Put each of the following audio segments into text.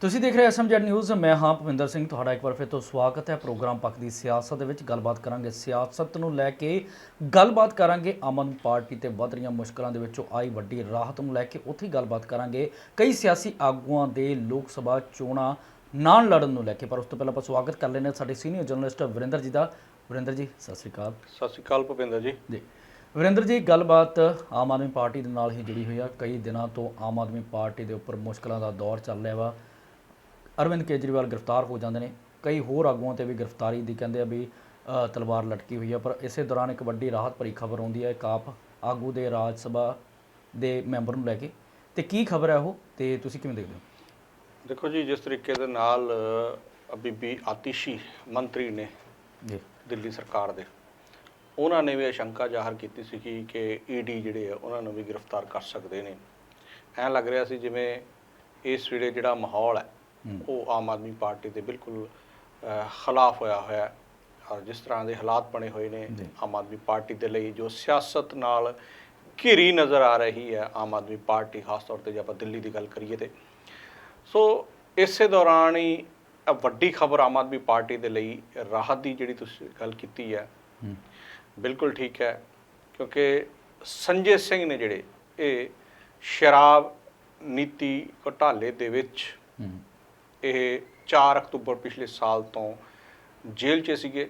ਤੁਸੀਂ ਦੇਖ ਰਹੇ ਐਸਐਮਜੈਡ ਨਿਊਜ਼ ਮੈਂ ਹਾਂ ਭਵਿੰਦਰ ਸਿੰਘ ਤੁਹਾਡਾ ਇੱਕ ਵਾਰ ਫਿਰ ਤੋਂ ਸਵਾਗਤ ਹੈ। ਪ੍ਰੋਗਰਾਮ ਪੱਖ ਦੀ ਸਿਆਸਤ ਦੇ ਵਿੱਚ ਗੱਲਬਾਤ ਕਰਾਂਗੇ। ਸਿਆਸਤ ਨੂੰ ਲੈ ਕੇ ਗੱਲਬਾਤ ਕਰਾਂਗੇ। ਆਮ ਆਦਮੀ ਪਾਰਟੀ ਤੇ ਵੱਧ ਰਹੀਆਂ ਮੁਸ਼ਕਲਾਂ ਦੇ ਵਿੱਚੋਂ ਆਈ ਵੱਡੀ ਰਾਹਤ ਨੂੰ ਲੈ ਕੇ ਉੱਥੇ ਹੀ ਗੱਲਬਾਤ ਕਰਾਂਗੇ। ਕਈ ਸਿਆਸੀ ਆਗੂਆਂ ਦੇ ਲੋਕ ਸਭਾ ਚੋਣਾਂ ਨਾਲ ਲੜਨ ਨੂੰ ਲੈ ਕੇ। ਪਰ ਉਸ ਤੋਂ ਪਹਿਲਾਂ ਆਪਾਂ ਸਵਾਗਤ ਕਰ ਲੈਂਦੇ ਹਾਂ ਸਾਡੇ ਸੀਨੀਅਰ ਜਰਨਲਿਸਟ ਵਰਿੰਦਰ ਜੀ ਦਾ। ਵਰਿੰਦਰ ਜੀ ਸਤਿ ਸ਼੍ਰੀ ਅਕਾਲ। ਸਤਿ ਸ਼੍ਰੀ ਅਕਾਲ ਭੁਪਿੰਦਰ ਜੀ। ਜੀ। ਵਰਿੰਦਰ ਜੀ ਗੱਲਬਾਤ ਆਮ ਆਦਮੀ ਪਾਰਟੀ ਦੇ ਨਾਲ ਹੀ ਜੁੜੀ ਹੋਈ ਆ। ਕਈ ਦਿਨਾਂ ਤੋਂ ਆਮ ਆਦਮੀ ਪਾਰਟੀ ਦੇ ਉੱਪਰ ਮੁਸ਼ਕਲਾਂ ਦਾ ਦੌਰ ਚੱਲ ਰਿਹਾ ਵਾ। ਅਰਵਿੰਦ ਕੇਜਰੀਵਾਲ ਗ੍ਰਿਫਤਾਰ ਹੋ ਜਾਂਦੇ ਨੇ। ਕਈ ਹੋਰ ਆਗੂਆਂ ਤੇ ਵੀ ਗ੍ਰਿਫਤਾਰੀ ਦੀ ਕਹਿੰਦੇ ਆ ਵੀ ਤਲਵਾਰ ਲਟਕੀ ਹੋਈ ਆ ਪਰ ਇਸੇ ਦੌਰਾਨ ਇੱਕ ਵੱਡੀ ਰਾਹਤ ਭਰੀ ਖਬਰ ਆਉਂਦੀ ਹੈ ਇੱਕ ਆਪ ਆਗੂ ਦੇ ਰਾਜ ਸਭਾ ਦੇ ਮੈਂਬਰ ਨੂੰ ਲੈ ਕੇ। ਤੇ ਕੀ ਖਬਰ ਹੈ ਉਹ? ਤੇ ਤੁਸੀਂ ਕਿਵੇਂ ਦੇਖਦੇ ਹੋ? ਦੇਖੋ ਜੀ ਜਿਸ ਤਰੀਕੇ ਦੇ ਨਾਲ ਬੀਬੀ ਆਤਿਸ਼ੀ ਮੰਤਰੀ ਨੇ ਜੀ। ਦਿੱਲੀ ਸਰਕਾਰ ਦੇ ਉਹਨਾਂ ਨੇ ਵੀ ਇਹ ਸ਼ੰਕਾ ਜ਼ਾਹਰ ਕੀਤੀ ਸੀ ਕਿ ਈਡੀ ਜਿਹੜੇ ਆ ਉਹਨਾਂ ਨੂੰ ਵੀ ਗ੍ਰਿਫਤਾਰ ਕਰ ਸਕਦੇ ਨੇ। ਐਂ ਲੱਗ ਰਿਹਾ ਸੀ ਜਿਵੇਂ ਇਸ ਵੇਲੇ ਜਿਹੜਾ ਮਾਹੌਲ ਹੂੰ। ਉਹ ਆਮ ਆਦਮੀ ਪਾਰਟੀ ਦੇ ਬਿਲਕੁਲ ਖਿਲਾਫ ਹੋਇਆ ਹੋਇਆ ਔਰ ਜਿਸ ਤਰ੍ਹਾਂ ਦੇ ਹਾਲਾਤ ਬਣੇ ਹੋਏ ਨੇ। ਆਮ ਆਦਮੀ ਪਾਰਟੀ ਦੇ ਲਈ ਜੋ ਸਿਆਸਤ ਨਾਲ ਘਿਰੀ ਨਜ਼ਰ ਆ ਰਹੀ ਹੈ ਆਮ ਆਦਮੀ ਪਾਰਟੀ ਖਾਸ ਤੌਰ ਤੇ ਜੇ ਆਪਾਂ ਦਿੱਲੀ ਦੀ ਗੱਲ ਕਰੀਏ ਤੇ। ਸੋ ਇਸੇ ਦੌਰਾਨ ਹੀ ਵੱਡੀ ਖਬਰ ਆਮ ਆਦਮੀ ਪਾਰਟੀ ਦੇ ਲਈ ਰਾਹਤ ਦੀ ਜਿਹੜੀ ਤੁਸੀਂ ਗੱਲ ਕੀਤੀ ਹੈ ਬਿਲਕੁਲ ਠੀਕ ਹੈ। ਕਿਉਂਕਿ ਸੰਜੇ ਸਿੰਘ ਨੇ ਜਿਹੜੇ ਇਹ ਸ਼ਰਾਬ ਨੀਤੀ ਘੁਟਾਲੇ ਦੇ ਵਿੱਚ ਇਹ 4 ਅਕਤੂਬਰ ਪਿਛਲੇ ਸਾਲ ਤੋਂ ਜੇਲ੍ਹ 'ਚ ਸੀਗੇ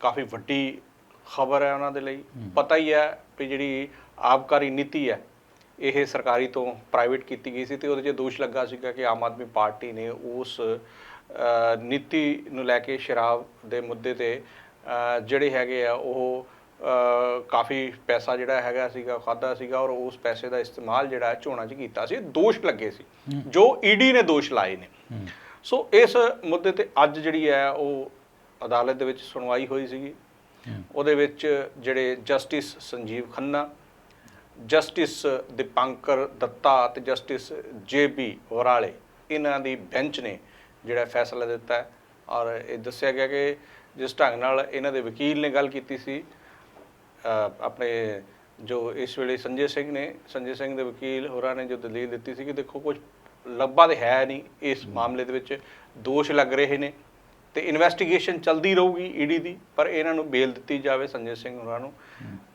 ਕਾਫੀ ਵੱਡੀ ਖਬਰ ਹੈ ਉਹਨਾਂ ਦੇ ਲਈ। ਪਤਾ ਹੀ ਹੈ ਵੀ ਜਿਹੜੀ ਆਬਕਾਰੀ ਨੀਤੀ ਹੈ ਇਹ ਸਰਕਾਰੀ ਤੋਂ ਪ੍ਰਾਈਵੇਟ ਕੀਤੀ ਗਈ ਸੀ ਤੇ ਉਹਦੇ 'ਚ ਦੋਸ਼ ਲੱਗਾ ਸੀਗਾ ਕਿ ਆਮ ਆਦਮੀ ਪਾਰਟੀ ਨੇ ਉਸ ਨੀਤੀ ਨੂੰ ਲੈ ਕੇ ਸ਼ਰਾਬ ਦੇ ਮੁੱਦੇ ਤੇ ਜਿਹੜੇ ਹੈਗੇ ਆ ਉਹ ਕਾਫੀ ਪੈਸਾ ਜਿਹੜਾ ਹੈਗਾ ਸੀਗਾ ਖਾਦਾ ਸੀਗਾ ਔਰ ਉਸ ਪੈਸੇ ਦਾ ਇਸਤੇਮਾਲ ਜਿਹੜਾ ਚੋਣਾਂ 'ਚ ਕੀਤਾ ਸੀ ਦੋਸ਼ ਲੱਗੇ ਸੀ ਜੋ ਈਡੀ ਨੇ ਦੋਸ਼ ਲਾਏ ਨੇ। ਸੋ ਇਸ ਮੁੱਦੇ ਤੇ ਅੱਜ ਜਿਹੜੀ ਹੈ ਉਹ ਅਦਾਲਤ ਦੇ ਵਿੱਚ ਸੁਣਵਾਈ ਹੋਈ ਸੀਗੀ। ਉਹਦੇ ਵਿੱਚ ਜਿਹੜੇ ਜਸਟਿਸ ਸੰਜੀਵ ਖੰਨਾ ਜਸਟਿਸ ਦੀਪੰਕਰ ਦੱਤਾ ਤੇ ਜਸਟਿਸ ਜੇ ਬੀ ਵਰਾਲੇ ਇਹਨਾਂ ਦੀ ਬੈਂਚ ਨੇ ਜਿਹੜਾ ਫੈਸਲਾ ਦਿੱਤਾ ਔਰ ਇਹ ਦੱਸਿਆ ਗਿਆ ਕਿ ਜਿਸ ਢੰਗ ਨਾਲ ਇਹਨਾਂ ਦੇ ਵਕੀਲ ਨੇ ਗੱਲ ਕੀਤੀ ਸੀ ਆਪਣੇ ਜੋ ਇਸ ਵੇਲੇ ਸੰਜੇ ਸਿੰਘ ਨੇ ਸੰਜੇ ਸਿੰਘ ਦੇ ਵਕੀਲ ਹੋਰਾਂ ਨੇ ਜੋ ਦਲੀਲ ਦਿੱਤੀ ਸੀ ਕਿ ਦੇਖੋ ਕੁਝ ਲੱਭਾ ਤੇ ਹੈ ਨਹੀਂ ਇਸ ਮਾਮਲੇ ਦੇ ਵਿੱਚ ਦੋਸ਼ ਲੱਗ ਰਹੇ ਨੇ ਤੇ ਇਨਵੈਸਟੀਗੇਸ਼ਨ ਚੱਲਦੀ ਰਹੂਗੀ ਈਡੀ ਦੀ ਪਰ ਇਹਨਾਂ ਨੂੰ ਬੇਲ ਦਿੱਤੀ ਜਾਵੇ ਸੰਜੇ ਸਿੰਘ ਹੋਰਾਂ ਨੂੰ।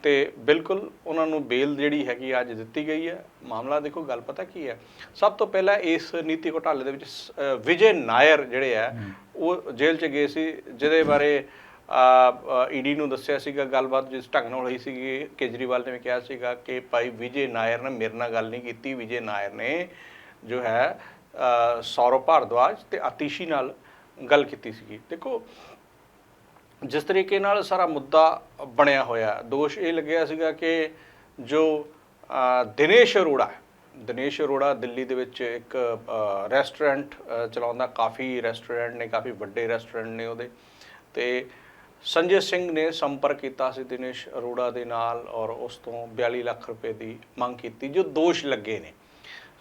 ਤੇ ਬਿਲਕੁਲ ਉਹਨਾਂ ਨੂੰ ਬੇਲ ਜਿਹੜੀ ਹੈਗੀ ਅੱਜ ਦਿੱਤੀ ਗਈ ਹੈ। ਮਾਮਲਾ ਦੇਖੋ ਗੱਲ ਪਤਾ ਕੀ ਹੈ? ਸਭ ਤੋਂ ਪਹਿਲਾਂ ਇਸ ਨੀਤੀ ਘੁਟਾਲੇ ਦੇ ਵਿੱਚ ਵਿਜੇ ਨਾਇਰ ਜਿਹੜੇ ਆ ਉਹ ਜੇਲ੍ਹ 'ਚ ਗਏ ਸੀ ਜਿਹਦੇ ਬਾਰੇ ਈਡੀ ਨੂੰ ਦੱਸਿਆ ਸੀਗਾ, ਗੱਲਬਾਤ ਜਿਸ ਢੰਗ ਨਾਲ ਹੋਈ ਸੀਗੀ, ਕੇਜਰੀਵਾਲ ਨੇ ਵੀ ਕਿਹਾ ਸੀਗਾ ਕਿ ਭਾਈ ਵਿਜੇ ਨਾਇਰ ਨੇ ਮੇਰੇ ਨਾਲ ਗੱਲ ਨਹੀਂ ਕੀਤੀ। ਵਿਜੇ ਨਾਇਰ ਨੇ ਜੋ ਹੈ ਸੌਰਵ ਭਾਰਦਵਾਜ ਤੇ ਆਤੀਸ਼ੀ ਨਾਲ ਗੱਲ ਕੀਤੀ ਸੀਗੀ। ਦੇਖੋ, ਜਿਸ ਤਰੀਕੇ ਨਾਲ ਸਾਰਾ ਮੁੱਦਾ ਬਣਿਆ ਹੋਇਆ, ਦੋਸ਼ ਇਹ ਲੱਗਿਆ ਸੀਗਾ ਕਿ ਜੋ ਦਿਨੇਸ਼ ਅਰੋੜਾ ਦਿਨੇਸ਼ ਅਰੋੜਾ ਦਿੱਲੀ ਦੇ ਵਿੱਚ ਇੱਕ ਰੈਸਟੋਰੈਂਟ ਚਲਾਉਂਦਾ ਕਾਫੀ ਰੈਸਟੋਰੈਂਟ ਨੇ, ਕਾਫੀ ਵੱਡੇ ਰੈਸਟੋਰੈਂਟ ਨੇ ਉਹਦੇ। ਤੇ ਸੰਜੇ ਸਿੰਘ ਨੇ ਸੰਪਰਕ ਕੀਤਾ ਸੀ ਦਿਨੇਸ਼ ਅਰੋੜਾ ਦੇ ਨਾਲ ਔਰ ਉਸ ਤੋਂ 42 ਲੱਖ ਰੁਪਏ ਦੀ ਮੰਗ ਕੀਤੀ, ਜੋ ਦੋਸ਼ ਲੱਗੇ ਨੇ।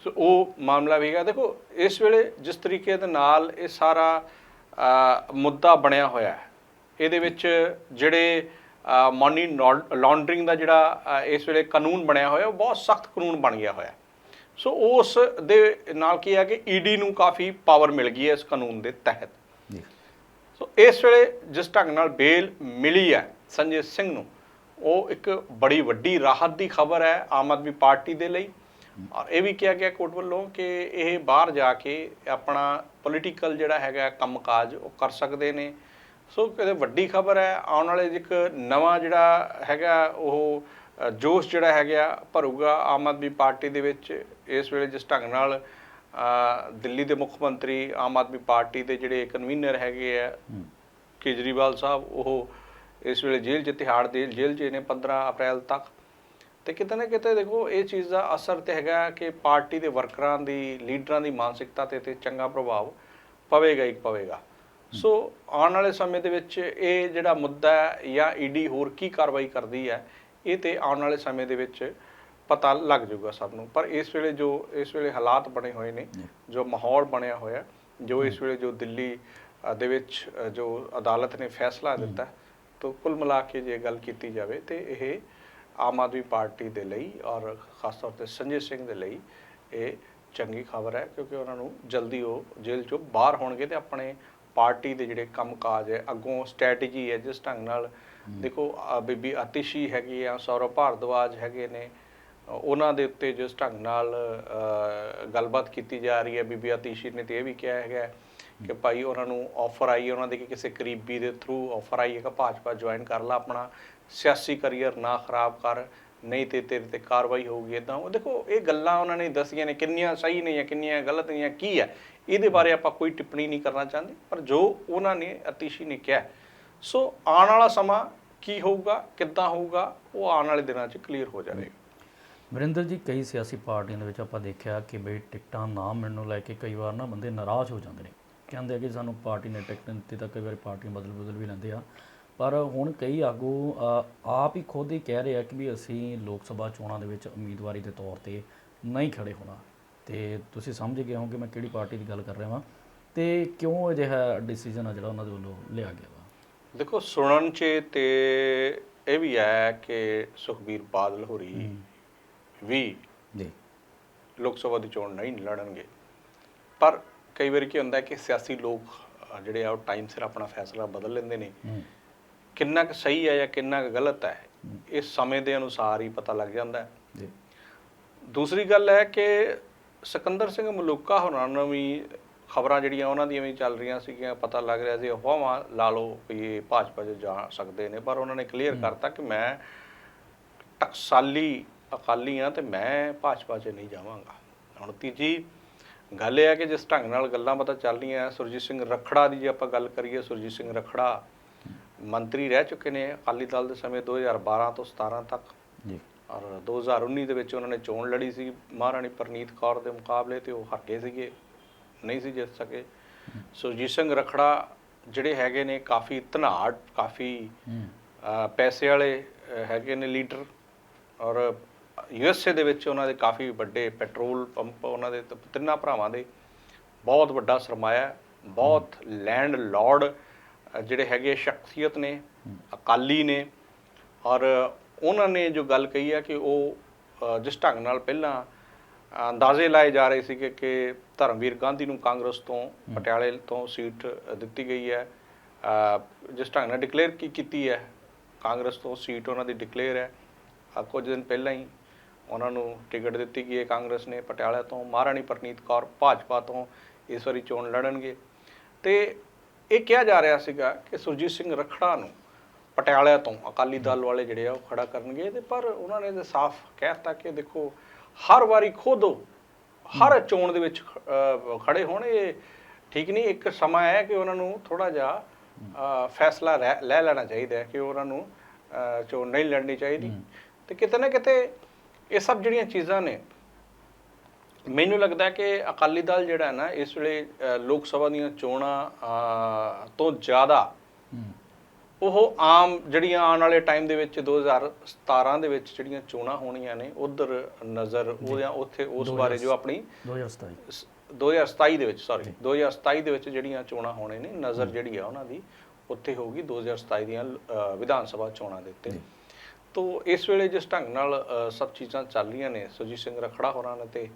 ਸੋ ਉਹ ਮਾਮਲਾ ਵੀ ਹੈਗਾ ਦੇਖੋ, ਇਸ ਵੇਲੇ ਜਿਸ ਤਰੀਕੇ ਦੇ ਨਾਲ ਇਹ ਸਾਰਾ ਮੁੱਦਾ ਬਣਿਆ ਹੋਇਆ ਹੈ, ਇਹਦੇ ਵਿੱਚ ਜਿਹੜੇ ਮਨੀ ਲਾਂਡਰਿੰਗ ਦਾ ਜਿਹੜਾ ਇਸ ਵੇਲੇ ਕਾਨੂੰਨ ਬਣਿਆ ਹੋਇਆ, ਉਹ ਬਹੁਤ ਸਖਤ ਕਾਨੂੰਨ ਬਣ ਗਿਆ ਹੋਇਆ ਸੋ ਉਸ ਦੇ ਨਾਲ ਕੀ ਹੈ ਕਿ ਈਡੀ ਨੂੰ ਕਾਫੀ ਪਾਵਰ ਮਿਲ ਗਈ ਹੈ ਇਸ ਕਾਨੂੰਨ ਦੇ ਤਹਿਤ। ਸੋ ਇਸ ਵੇਲੇ ਜਿਸ ਢੰਗ ਨਾਲ ਬੇਲ ਮਿਲੀ ਹੈ ਸੰਜੇ ਸਿੰਘ ਨੂੰ, ਉਹ ਇੱਕ ਬੜੀ ਵੱਡੀ ਰਾਹਤ ਦੀ ਖਬਰ ਹੈ ਆਮ ਆਦਮੀ ਪਾਰਟੀ ਦੇ ਲਈ। ਔਰ ਇਹ ਵੀ ਕਿਹਾ ਗਿਆ ਕੋਰਟ ਵੱਲੋਂ ਕਿ ਇਹ ਬਾਹਰ ਜਾ ਕੇ ਆਪਣਾ ਪੋਲੀਟੀਕਲ ਜਿਹੜਾ ਹੈਗਾ ਕੰਮਕਾਜ ਉਹ ਕਰ ਸਕਦੇ ਨੇ। ਸੋ ਕਿਤੇ ਵੱਡੀ ਖਬਰ ਹੈ, ਆਉਣ ਵਾਲੇ ਇੱਕ ਨਵਾਂ ਜਿਹੜਾ ਹੈਗਾ ਉਹ ਜੋਸ਼ ਜਿਹੜਾ ਹੈਗਾ ਭਰੂਗਾ ਆਮ ਆਦਮੀ ਪਾਰਟੀ ਦੇ ਵਿੱਚ। ਇਸ ਵੇਲੇ ਜਿਸ ਢੰਗ ਨਾਲ ਦਿੱਲੀ ਦੇ ਮੁੱਖ ਮੰਤਰੀ ਆਮ ਆਦਮੀ ਪਾਰਟੀ ਦੇ ਜਿਹੜੇ ਕਨਵੀਨਰ ਹੈਗੇ ਆ ਕੇਜਰੀਵਾਲ ਸਾਹਿਬ ਉਹ ਇਸ ਵੇਲੇ ਜੇਲ੍ਹ 'ਚ ਤਿਹਾੜ ਦੇ ਜੇਲ੍ਹ 'ਚ ਨੇ 15 ਅਪ੍ਰੈਲ ਤੱਕ। ਤੇ ਕਿਤੇ ਨਾ ਕਿਤੇ ਦੇਖੋ ਇਹ ਚੀਜ਼ ਦਾ ਅਸਰ ਤੇ ਹੈਗਾ ਕਿ ਪਾਰਟੀ ਦੇ ਵਰਕਰਾਂ ਦੀ ਲੀਡਰਾਂ ਦੀ ਮਾਨਸਿਕਤਾ ਤੇ ਤੇ ਚੰਗਾ ਪ੍ਰਭਾਵ ਪਵੇਗਾ ਹੀ ਪਵੇਗਾ। ਸੋ ਆਉਣ ਵਾਲੇ ਸਮੇਂ ਦੇ ਵਿੱਚ ਇਹ ਜਿਹੜਾ ਮੁੱਦਾ ਹੈ ਜਾਂ ਈਡੀ ਹੋਰ ਕੀ ਕਾਰਵਾਈ ਕਰਦੀ ਹੈ ਇਹ ਤੇ ਆਉਣ ਵਾਲੇ ਸਮੇਂ ਦੇ ਵਿੱਚ ਪਤਾ ਲੱਗ ਜਾਊਗਾ ਸਭ ਨੂੰ। ਪਰ ਇਸ ਵੇਲੇ ਜੋ ਇਸ ਵੇਲੇ ਹਾਲਾਤ ਬਣੇ ਹੋਏ ਨੇ ਜੋ। ਮਾਹੌਲ ਬਣਿਆ ਹੋਇਆ ਜੋ ਇਸ ਵੇਲੇ ਜੋ ਦਿੱਲੀ ਦੇ ਵਿੱਚ ਜੋ ਅਦਾਲਤ ਨੇ ਫੈਸਲਾ ਦਿੱਤਾ ਤਾਂ ਕੁੱਲ ਮਿਲਾ ਕੇ ਜੇ ਗੱਲ ਕੀਤੀ ਜਾਵੇ ਤੇ ਇਹ ਆਮ ਆਦਮੀ ਪਾਰਟੀ ਦੇ ਲਈ ਔਰ ਖਾਸ ਤੌਰ ਤੇ ਸੰਜੇ ਸਿੰਘ ਦੇ ਲਈ ਇਹ ਚੰਗੀ ਖਬਰ ਹੈ ਕਿਉਂਕਿ ਉਹਨਾਂ ਨੂੰ ਜਲਦੀ ਉਹ ਜੇਲ੍ਹ ਚੋਂ ਬਾਹਰ ਹੋਣਗੇ ਤੇ ਆਪਣੇ ਪਾਰਟੀ ਦੇ ਜਿਹੜੇ ਕੰਮਕਾਜ ਹੈ ਅੱਗੋਂ ਸਟ੍ਰੈਟਜੀ ਹੈ ਜਿਸ ਢੰਗ ਨਾਲ ਦੇਖੋ ਬੀਬੀ ਆਤਿਸ਼ੀ ਹੈਗੀ ਆ ਸੌਰਵ ਭਾਰਦਵਾਜ ਹੈਗੇ ਨੇ ਉਹਨਾਂ ਦੇ ਉੱਤੇ ਜਿਸ ਢੰਗ ਨਾਲ ਗੱਲਬਾਤ ਕੀਤੀ ਜਾ ਰਹੀ ਹੈ, ਬੀਬੀ ਆਤਿਸ਼ੀ ਨੇ ਤੇ ਇਹ ਵੀ ਕਿਹਾ ਹੈਗਾ ਕਿ ਭਾਈ ਉਹਨਾਂ ਨੂੰ ਆਫਰ ਆਈ ਉਹਨਾਂ ਦੇ ਕਿ ਕਿਸੇ ਕਰੀਬੀ ਦੇ ਥਰੂ ਆਫਰ ਆਈ ਹੈ ਕਿ ਭਾਜਪਾ ਜੁਆਇਨ ਕਰ ਲਾ ਆਪਣਾ, ਸਿਆਸੀ ਕਰੀਅਰ ਨਾ ਖਰਾਬ ਕਰ, ਨਹੀਂ ਤੇ ਤੇਰੇ ਤੇ ਕਾਰਵਾਈ ਹੋਊਗੀ ਇਦਾਂ ਉਹ ਦੇਖੋ, ਇਹ ਗੱਲਾਂ ਉਹਨਾਂ ਨੇ ਦੱਸੀਆਂ ਨੇ, ਕਿੰਨੀਆਂ ਸਹੀ ਨੇ ਜਾਂ ਕਿੰਨੀਆਂ ਗਲਤ ਨੇ ਜਾਂ ਕੀ ਹੈ, ਇਹਦੇ ਬਾਰੇ ਆਪਾਂ ਕੋਈ ਟਿੱਪਣੀ ਨਹੀਂ ਕਰਨਾ ਚਾਹੁੰਦੇ, ਪਰ ਜੋ ਉਹਨਾਂ ਨੇ ਅਤੀਸ਼ੀ ਨੇ ਕਿਹਾ ਸੋ ਆਉਣ ਵਾਲਾ ਸਮਾਂ ਕੀ ਹੋਊਗਾ, ਕਿੱਦਾਂ ਹੋਊਗਾ, ਉਹ ਆਉਣ ਵਾਲੇ ਦਿਨਾਂ 'ਚ ਕਲੀਅਰ ਹੋ ਜਾਵੇਗਾ। ਵਰਿੰਦਰ ਜੀ ਕਈ ਸਿਆਸੀ ਪਾਰਟੀਆਂ ਦੇ ਵਿੱਚ ਆਪਾਂ ਦੇਖਿਆ ਕਿ ਬਈ ਟਿਕਟਾਂ ਨਾ ਮਿਲਣ ਨੂੰ ਲੈ ਕੇ ਕਈ ਵਾਰ ਨਾ ਬੰਦੇ ਨਾਰਾਜ਼ ਹੋ ਜਾਂਦੇ ਨੇ। ਕਹਿੰਦੇ ਆ ਕਿ ਸਾਨੂੰ ਪਾਰਟੀ ਨੇ ਟਿਕਟ ਨਹੀਂ ਦਿੱਤੀ ਤਾਂ ਕਈ ਵਾਰ ਪਾਰਟੀਆਂ ਬਦਲ ਬਦਲ ਵੀ ਲੈਂਦੇ ਆ। ਪਰ ਹੁਣ ਕਈ ਆਗੂ ਆਪ ਹੀ ਖੁਦ ਹੀ ਕਹਿ ਰਹੇ ਆ ਕਿ ਵੀ ਅਸੀਂ ਲੋਕ ਸਭਾ ਚੋਣਾਂ ਦੇ ਵਿੱਚ ਉਮੀਦਵਾਰੀ ਦੇ ਤੌਰ ਤੇ ਨਹੀਂ ਖੜੇ ਹੋਣਾ। ਤੇ ਤੁਸੀਂ ਸਮਝ ਗਏ ਹੋ ਕਿ ਮੈਂ ਕਿਹੜੀ ਪਾਰਟੀ ਦੀ ਗੱਲ ਕਰ ਰਿਹਾ ਵਾਂ। ਤੇ ਕਿਉਂ ਅਜਿਹਾ ਡਿਸੀਜਨ ਆ ਜਿਹੜਾ ਉਹਨਾਂ ਦੇ ਵੱਲੋਂ ਲਿਆ ਗਿਆ ਵਾ? ਦੇਖੋ ਸੁਣਨ 'ਚ ਤੇ ਇਹ ਵੀ ਹੈ ਕਿ ਸੁਖਬੀਰ ਬਾਦਲ ਹੋਰੀ ਵੀ ਜੀ। ਲੋਕ ਸਭਾ ਦੀ ਚੋਣ ਨਹੀਂ ਲੜਨਗੇ। ਪਰ ਕਈ ਵਾਰੀ ਕੀ ਹੁੰਦਾ ਕਿ ਸਿਆਸੀ ਲੋਕ ਜਿਹੜੇ ਆ ਉਹ ਟਾਈਮ ਸਿਰ ਆਪਣਾ ਫੈਸਲਾ ਬਦਲ ਲੈਂਦੇ ਨੇ। ਕਿੰਨਾ ਕੁ ਸਹੀ ਹੈ ਜਾਂ ਕਿੰਨਾ ਕੁ ਗਲਤ ਹੈ ਇਸ ਸਮੇਂ ਦੇ ਅਨੁਸਾਰ ਹੀ ਪਤਾ ਲੱਗ ਜਾਂਦਾ ਹੈ। ਜੀ। ਦੂਸਰੀ ਗੱਲ ਹੈ ਕਿ ਸਿਕੰਦਰ ਸਿੰਘ ਮਲੂਕਾ ਹੋਰਾਂ ਨੂੰ ਵੀ ਖਬਰਾਂ ਜਿਹੜੀਆਂ ਉਹਨਾਂ ਦੀਆਂ ਵੀ ਚੱਲ ਰਹੀਆਂ ਸੀਗੀਆਂ ਪਤਾ ਲੱਗ ਰਿਹਾ ਸੀ ਅਫਵਾਹਾਂ ਲਾ ਲਓ ਵੀ ਇਹ ਭਾਜਪਾ 'ਚ ਜਾ ਸਕਦੇ ਨੇ। ਪਰ ਉਹਨਾਂ ਨੇ ਕਲੀਅਰ ਕਰਤਾ ਕਿ ਮੈਂ ਟਕਸਾਲੀ ਅਕਾਲੀ ਆ ਤੇ ਮੈਂ ਭਾਜਪਾ 'ਚ ਨਹੀਂ ਜਾਵਾਂਗਾ। ਹੁਣ ਤੀਜੀ ਗੱਲ ਇਹ ਹੈ ਕਿ ਜਿਸ ਢੰਗ ਨਾਲ ਗੱਲਾਂ ਪਤਾ ਚੱਲ ਰਹੀਆਂ ਸੁਰਜੀਤ ਸਿੰਘ ਰਖੜਾ ਦੀ ਜੇ ਆਪਾਂ ਗੱਲ ਕਰੀਏ ਸੁਰਜੀਤ ਸਿੰਘ ਰਖੜਾ ਮੰਤਰੀ ਰਹਿ ਚੁੱਕੇ ਨੇ ਅਕਾਲੀ ਦਲ ਦੇ ਸਮੇਂ 2012 ਤੋਂ 17 ਤੱਕ। ਜੀ। ਔਰ 2019 ਦੇ ਵਿੱਚ ਉਹਨਾਂ ਨੇ ਚੋਣ ਲੜੀ ਸੀ। ਮਹਾਰਾਣੀ ਪ੍ਰਨੀਤ ਕੌਰ ਦੇ ਮੁਕਾਬਲੇ ਤੇ ਉਹ ਹਾਰ ਗਏ ਸੀਗੇ। ਨਹੀਂ ਸੀ ਜਿੱਤ ਸਕੇ। ਸੁਰਜੀਤ ਸਿੰਘ ਰਖੜਾ ਜਿਹੜੇ ਹੈਗੇ ਨੇ ਕਾਫੀ ਧਨਾੜ ਕਾਫੀ ਪੈਸੇ ਵਾਲੇ ਹੈਗੇ ਨੇ ਲੀਡਰ। ਔਰ ਯੂ ਐੱਸ ਏ ਦੇ ਵਿੱਚ ਉਹਨਾਂ ਦੇ ਕਾਫੀ ਵੱਡੇ ਪੈਟਰੋਲ ਪੰਪ, ਉਹਨਾਂ ਦੇ ਤਿੰਨਾਂ ਭਰਾਵਾਂ ਦੇ ਬਹੁਤ ਵੱਡਾ ਸਰਮਾਇਆ ਬਹੁਤ ਲੈਂਡ ਲਾਰਡ ਜਿਹੜੇ ਹੈਗੇ ਸ਼ਖਸੀਅਤ ਨੇ, ਅਕਾਲੀ ਨੇ ਔਰ ਉਹਨਾਂ ਨੇ ਜੋ ਗੱਲ ਕਹੀ ਹੈ ਕਿ ਉਹ ਜਿਸ ਢੰਗ ਨਾਲ ਪਹਿਲਾਂ ਅੰਦਾਜ਼ੇ ਲਾਏ ਜਾ ਰਹੇ ਸੀ ਕਿ ਧਰਮਵੀਰ ਗਾਂਧੀ ਨੂੰ ਕਾਂਗਰਸ ਤੋਂ, ਪਟਿਆਲੇ ਤੋਂ ਸੀਟ ਦਿੱਤੀ ਗਈ ਹੈ ਜਿਸ ਢੰਗ ਨਾਲ ਡਿਕਲੇਅਰ ਕੀ, ਕੀਤੀ ਹੈ, ਕਾਂਗਰਸ ਤੋਂ ਸੀਟ ਉਹਨਾਂ ਦੀ ਡਿਕਲੇਅਰ ਹੈ ਕੁਝ ਦਿਨ ਪਹਿਲਾਂ ਹੀ ਉਹਨਾਂ ਨੂੰ ਟਿਕਟ ਦਿੱਤੀ ਗਈ ਹੈ ਕਾਂਗਰਸ ਨੇ ਪਟਿਆਲਾ ਤੋਂ ਮਹਾਰਾਣੀ ਪ੍ਰਨੀਤ ਕੌਰ ਭਾਜਪਾ ਤੋਂ ਇਸ ਵਾਰੀ ਚੋਣ ਲੜਨਗੇ। ਤੇ ਇਹ ਕਿਹਾ ਜਾ ਰਿਹਾ ਸੀਗਾ ਕਿ ਸੁਰਜੀਤ ਸਿੰਘ ਰਖੜਾ ਨੂੰ ਪਟਿਆਲਾ ਤੋਂ ਅਕਾਲੀ ਦਲ ਵਾਲੇ ਜਿਹੜੇ ਆ ਉਹ ਖੜਾ ਕਰਨਗੇ ਤੇ ਪਰ ਉਹਨਾਂ ਨੇ ਤਾਂ ਸਾਫ਼ ਕਹਿਤਾ ਕਿ ਦੇਖੋ ਹਰ ਵਾਰੀ ਖੁਦ ਹਰ ਚੋਣ ਦੇ ਵਿੱਚ ਖੜੇ ਹੋਣ ਇਹ ਠੀਕ ਨਹੀਂ ਇੱਕ ਸਮਾਂ ਹੈ ਕਿ ਉਹਨਾਂ ਨੂੰ ਥੋੜਾ ਜਿਹਾ ਫੈਸਲਾ ਲੈ ਲੈਣਾ ਚਾਹੀਦਾ ਹੈ ਕਿ ਉਹਨਾਂ ਨੂੰ ਚੋਣ ਨਹੀਂ ਲੜਨੀ ਚਾਹੀਦੀ। ਤੇ ਕਿਤੇ ਨਾ ਕਿਤੇ ਇਹ ਸਭ ਜਿਹੜੀਆਂ ਚੀਜ਼ਾਂ ਨੇ ਮੈਨੂੰ ਲੱਗਦਾ ਕਿ ਅਕਾਲੀ ਦਲ ਜਿਹੜਾ ਹੈ ਨਾ ਇਸ ਵੇਲੇ ਲੋਕ ਸਭਾ ਦੀਆਂ ਚੋਣਾਂ ਤੋਂ ਜ਼ਿਆਦਾ ਉਹ ਆਮ ਜਿਹੜੀਆਂ ਆਉਣ ਵਾਲੇ ਟਾਈਮ ਦੇ ਵਿੱਚ 2017 ਦੇ ਵਿੱਚ ਜਿਹੜੀਆਂ ਚੋਣਾਂ ਹੋਣੀਆਂ ਨੇ ਉਧਰ ਨਜ਼ਰ ਉਹ ਜਾਂ ਉੱਥੇ ਉਸ ਬਾਰੇ ਜੋ ਆਪਣੀ 2027 ਸ- 2027 ਦੇ ਵਿੱਚ ਸੌਰੀ 2027 ਦੇ ਵਿੱਚ ਜਿਹੜੀਆਂ ਚੋਣਾਂ ਹੋਣੇ ਨੇ ਨਜ਼ਰ ਜਿਹੜੀ ਆ ਉਹਨਾਂ ਦੀ ਉੱਥੇ ਹੋਊਗੀ 2027 ਦੀਆਂ ਵਿਧਾਨ ਸਭਾ ਚੋਣਾਂ ਦੇ ਉੱਤੇ। ਤੋ ਇਸ ਵੇਲੇ ਜਿਸ ਢੰਗ ਨਾਲ ਸਭ ਚੀਜ਼ਾਂ ਚੱਲ ਰਹੀਆਂ ਨੇ ਸੁਰਜੀਤ ਸਿੰਘ ਰਖੜਾ ਹੋਰਾਂ ਨੇ ਤੇ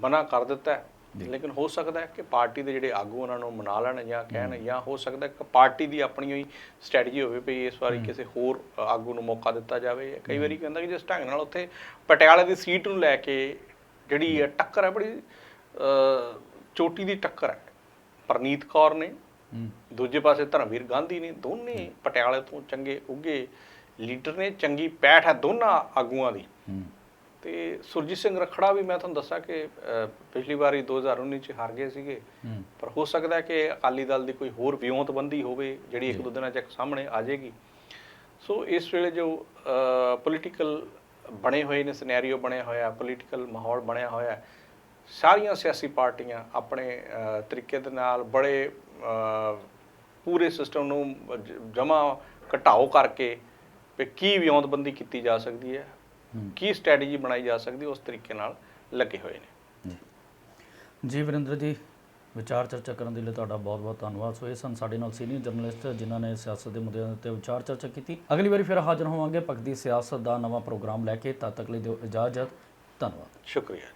ਮਨਾ ਕਰ ਦਿੱਤਾ। ਲੇਕਿਨ ਹੋ ਸਕਦਾ ਹੈ ਕਿ ਪਾਰਟੀ ਦੇ ਜਿਹੜੇ ਆਗੂ ਉਹਨਾਂ ਨੂੰ ਮਨਾ ਲੈਣ ਜਾਂ ਕਹਿਣ ਜਾਂ ਹੋ ਸਕਦਾ ਹੈ ਕਿ ਪਾਰਟੀ ਦੀ ਆਪਣੀ ਹੋਈ ਸਟ੍ਰੈਟਜੀ ਹੋਵੇ ਵੀ ਇਸ ਵਾਰੀ ਕਿਸੇ ਹੋਰ ਆਗੂ ਨੂੰ ਮੌਕਾ ਦਿੱਤਾ ਜਾਵੇ। ਕਈ ਵਾਰੀ ਕਹਿੰਦਾ ਕਿ ਜਿਸ ਢੰਗ ਨਾਲ ਉੱਥੇ ਪਟਿਆਲੇ ਦੀ ਸੀਟ ਨੂੰ ਲੈ ਕੇ ਜਿਹੜੀ ਹੈ। ਟੱਕਰ ਹੈ ਬੜੀ ਚੋਟੀ ਦੀ ਟੱਕਰ ਹੈ। ਪ੍ਰਨੀਤ ਕੌਰ ਨੇ ਦੂਜੇ ਪਾਸੇ ਧਰਮਵੀਰ ਗਾਂਧੀ ਨੇ ਦੋਨੇ ਪਟਿਆਲੇ ਤੋਂ ਚੰਗੇ ਉੱਗੇ ਲੀਡਰ ਨੇ ਚੰਗੀ ਪੈਠ ਹੈ ਦੋਨਾਂ ਆਗੂਆਂ ਦੀ। ਤੇ ਸੁਰਜੀਤ ਸਿੰਘ ਰਖੜਾ ਵੀ ਮੈਂ ਤੁਹਾਨੂੰ ਦੱਸਾਂ ਕਿ ਪਿਛਲੀ ਵਾਰੀ 2019 ਚ ਹਾਰ ਗਏ ਸੀਗੇ। ਪਰ ਹੋ ਸਕਦਾ ਹੈ ਕਿ ਅਕਾਲੀ ਦਲ ਦੀ ਕੋਈ ਹੋਰ ਵਿਉਂਤਬੰਦੀ ਹੋਵੇ ਜਿਹੜੀ ਇੱਕ ਦੋ ਦਿਨਾਂ ਚ ਸਾਹਮਣੇ ਆ ਜਾਏਗੀ। ਸੋ ਇਸ ਵੇਲੇ ਜੋ ਪੋਲੀਟੀਕਲ ਬਣੇ ਹੋਏ ਨੇ ਸਿਨੈਰੀਓ ਬਣਿਆ ਹੋਇਆ ਪੋਲੀਟੀਕਲ ਮਾਹੌਲ ਬਣਿਆ ਹੋਇਆ ਹੈ, ਸਾਰੀਆਂ ਸਿਆਸੀ ਪਾਰਟੀਆਂ ਆਪਣੇ ਤਰੀਕੇ ਦੇ ਨਾਲ ਬੜੇ ਪੂਰੇ ਸਿਸਟਮ ਨੂੰ ਜਮਾ ਘਟਾਓ ਕਰਕੇ ਵੀ ਕੀ ਵਿਉਂਤਬੰਦੀ ਕੀਤੀ ਜਾ ਸਕਦੀ ਹੈ ਕੀ ਸਟ੍ਰੈਟਜੀ ਬਣਾਈ ਜਾ ਸਕਦੀ ਉਸ ਤਰੀਕੇ ਨਾਲ ਲੱਗੇ ਹੋਏ ਨੇ। ਜੀ। ਵਰਿੰਦਰ ਜੀ ਵਿਚਾਰ ਚਰਚਾ ਕਰਨ ਦੇ ਲਈ ਤੁਹਾਡਾ ਬਹੁਤ-ਬਹੁਤ ਧੰਨਵਾਦ। ਸੋ ਇਹ ਸਨ ਸਾਡੇ ਨਾਲ ਸੀਨੀਅਰ ਜਰਨਲਿਸਟ ਜਿਨ੍ਹਾਂ ਨੇ ਸਿਆਸਤ ਦੇ ਮੁੱਦਿਆਂ ਉੱਤੇ ਵਿਚਾਰ ਚਰਚਾ ਕੀਤੀ। ਅਗਲੀ ਵਾਰੀ ਫਿਰ ਹਾਜ਼ਰ ਹੋਵਾਂਗੇ ਭਗਤੀ ਸਿਆਸਤ ਦਾ ਨਵਾਂ ਪ੍ਰੋਗਰਾਮ ਲੈ ਕੇ। ਤਦ ਤੱਕ ਲਈ ਦਿਓ ਇਜਾਜ਼ਤ। ਧੰਨਵਾਦ। ਸ਼ੁਕਰੀਆ